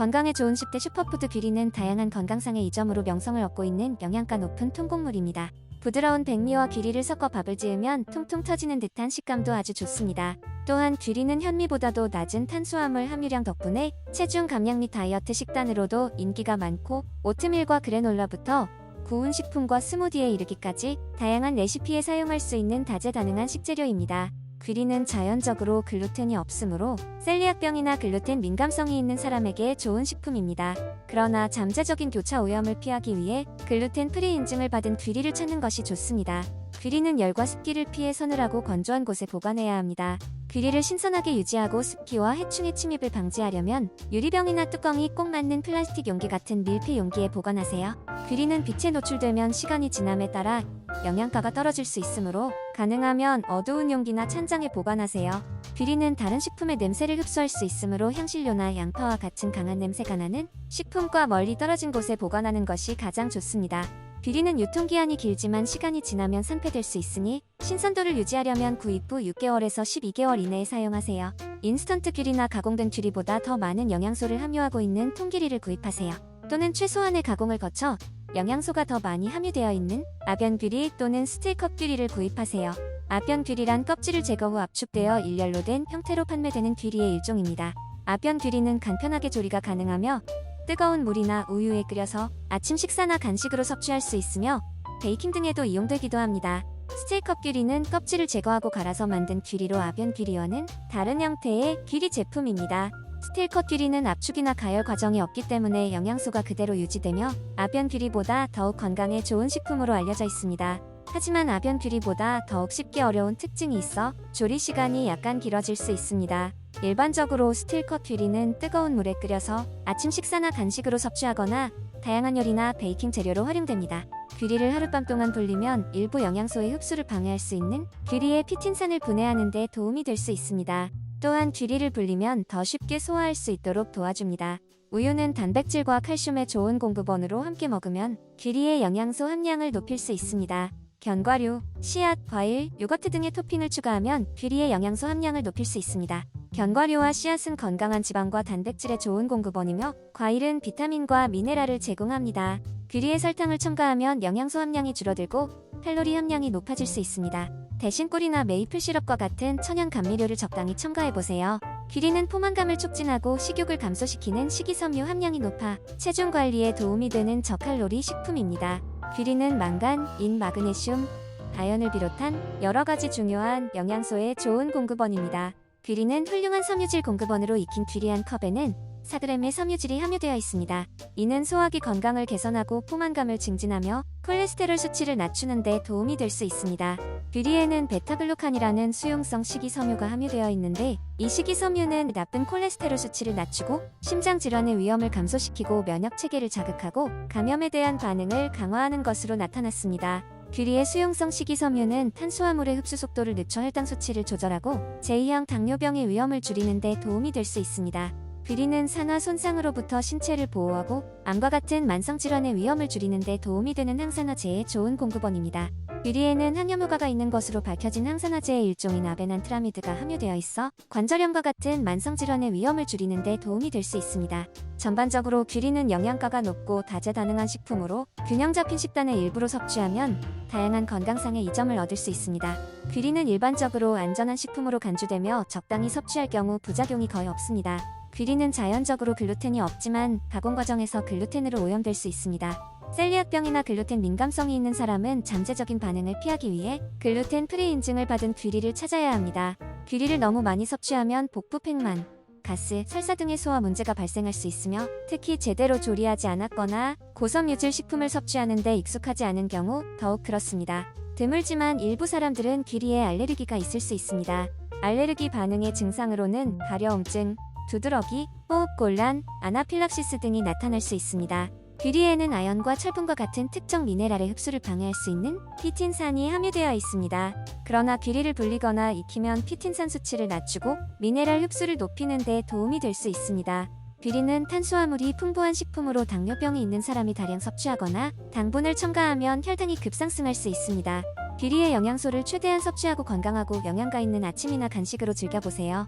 건강에 좋은 10대 슈퍼푸드 귀리는 다양한 건강상의 이점으로 명성을 얻고 있는 영양가 높은 통곡물입니다. 부드러운 백미와 귀리를 섞어 밥을 지으면 통통 터지는 듯한 식감도 아주 좋습니다. 또한 귀리는 현미보다도 낮은 탄수화물 함유량 덕분에 체중 감량 및 다이어트 식단으로도 인기가 많고 오트밀과 그래놀라부터 구운 식품과 스무디에 이르기까지 다양한 레시피에 사용할 수 있는 다재다능한 식재료입니다. 귀리는 자연적으로 글루텐이 없으므로 셀리악병이나 글루텐 민감성이 있는 사람에게 좋은 식품입니다. 그러나 잠재적인 교차 오염을 피하기 위해 글루텐 프리 인증을 받은 귀리를 찾는 것이 좋습니다. 귀리는 열과 습기를 피해 서늘하고 건조한 곳에 보관해야 합니다. 귀리를 신선하게 유지하고 습기와 해충의 침입을 방지하려면 유리병이나 뚜껑이 꼭 맞는 플라스틱 용기 같은 밀폐 용기에 보관하세요. 귀리는 빛에 노출되면 시간이 지남에 따라 영양가가 떨어질 수 있으므로 가능하면 어두운 용기나 찬장에 보관하세요. 귀리는 다른 식품의 냄새를 흡수할 수 있으므로 향신료나 양파와 같은 강한 냄새가 나는 식품과 멀리 떨어진 곳에 보관하는 것이 가장 좋습니다. 귀리는 유통기한이 길지만 시간이 지나면 상폐될 수 있으니 신선도를 유지하려면 구입 후 6개월에서 12개월 이내에 사용하세요. 인스턴트 귀리나 가공된 귀리보다 더 많은 영양소를 함유하고 있는 통귀리를 구입하세요. 또는 최소한의 가공을 거쳐 영양소가 더 많이 함유되어 있는 아변귀리 또는 스틸컵 귀리를 구입하세요. 아변귀리란 껍질을 제거 후 압축되어 일렬로 된 형태로 판매되는 귀리의 일종입니다. 아변귀리는 간편하게 조리가 가능하며 뜨거운 물이나 우유에 끓여서 아침 식사나 간식으로 섭취할 수 있으며 베이킹 등에도 이용되기도 합니다. 스테이컵 귀리는 껍질을 제거하고 갈아서 만든 귀리로 아변 귀리와는 다른 형태의 귀리 제품입니다. 스틸컷 귀리는 압축이나 가열 과정이 없기 때문에 영양소가 그대로 유지되며 아변 귀리보다 더욱 건강에 좋은 식품으로 알려져 있습니다. 하지만 아변 귀리보다 더욱 씹기 어려운 특징이 있어 조리 시간이 약간 길어질 수 있습니다. 일반적으로 스틸컷 귀리는 뜨거운 물에 끓여서 아침 식사나 간식으로 섭취하거나 다양한 요리나 베이킹 재료로 활용됩니다. 귀리를 하룻밤 동안 불리면 일부 영양소의 흡수를 방해할 수 있는 귀리의 피틴산을 분해하는 데 도움이 될 수 있습니다. 또한 귀리를 불리면 더 쉽게 소화할 수 있도록 도와줍니다. 우유는 단백질과 칼슘의 좋은 공급원으로 함께 먹으면 귀리의 영양소 함량을 높일 수 있습니다. 견과류, 씨앗, 과일, 요거트 등의 토핑을 추가하면 귀리의 영양소 함량을 높일 수 있습니다. 견과류와 씨앗은 건강한 지방과 단백질의 좋은 공급원이며 과일은 비타민과 미네랄을 제공합니다. 귀리에 설탕을 첨가하면 영양소 함량이 줄어들고 칼로리 함량이 높아질 수 있습니다. 대신 꿀이나 메이플 시럽과 같은 천연 감미료를 적당히 첨가해보세요. 귀리는 포만감을 촉진하고 식욕을 감소시키는 식이섬유 함량이 높아 체중 관리에 도움이 되는 저칼로리 식품입니다. 귀리는 망간, 인, 마그네슘, 아연을 비롯한 여러 가지 중요한 영양소의 좋은 공급원입니다. 귀리는 훌륭한 섬유질 공급원으로 익힌 귀리 한 컵에는 4g의 섬유질이 함유되어 있습니다. 이는 소화기 건강을 개선하고 포만감을 증진하며 콜레스테롤 수치를 낮추는 데 도움이 될 수 있습니다. 귀리에는 베타글루칸이라는 수용성 식이섬유가 함유되어 있는데 이 식이섬유는 나쁜 콜레스테롤 수치를 낮추고 심장 질환의 위험을 감소시키고 면역 체계를 자극하고 감염에 대한 반응을 강화하는 것으로 나타났습니다. 귀리의 수용성 식이섬유는 탄수화물의 흡수 속도를 늦춰 혈당 수치를 조절하고 제2형 당뇨병의 위험을 줄이는 데 도움이 될 수 있습니다. 귀리는 산화 손상으로부터 신체를 보호하고 암과 같은 만성 질환의 위험을 줄이는 데 도움이 되는 항산화제의 좋은 공급원입니다. 귀리에는 항염효과가 있는 것으로 밝혀진 항산화제의 일종인 아베난트라미드가 함유되어 있어 관절염과 같은 만성 질환의 위험을 줄이는 데 도움이 될 수 있습니다. 전반적으로 귀리는 영양가가 높고 다재다능한 식품으로 균형 잡힌 식단의 일부로 섭취하면 다양한 건강상의 이점을 얻을 수 있습니다. 귀리는 일반적으로 안전한 식품으로 간주되며 적당히 섭취할 경우 부작용이 거의 없습니다. 귀리는 자연적으로 글루텐이 없지만 가공 과정에서 글루텐으로 오염될 수 있습니다. 셀리악병이나 글루텐 민감성이 있는 사람은 잠재적인 반응을 피하기 위해 글루텐 프리 인증을 받은 귀리를 찾아야 합니다. 귀리를 너무 많이 섭취하면 복부 팽만, 가스, 설사 등의 소화 문제가 발생할 수 있으며 특히 제대로 조리하지 않았거나 고섬 유질 식품을 섭취하는 데 익숙하지 않은 경우 더욱 그렇습니다. 드물지만 일부 사람들은 귀리에 알레르기가 있을 수 있습니다. 알레르기 반응의 증상으로는 가려움증, 두드러기, 호흡곤란, 아나필락시스 등이 나타날 수 있습니다. 귀리에는 아연과 철분과 같은 특정 미네랄의 흡수를 방해할 수 있는 피틴산이 함유되어 있습니다. 그러나 귀리를 불리거나 익히면 피틴산 수치를 낮추고 미네랄 흡수를 높이는 데 도움이 될 수 있습니다. 귀리는 탄수화물이 풍부한 식품으로 당뇨병이 있는 사람이 다량 섭취하거나 당분을 첨가하면 혈당이 급상승할 수 있습니다. 귀리의 영양소를 최대한 섭취하고 건강하고 영양가 있는 아침이나 간식으로 즐겨보세요.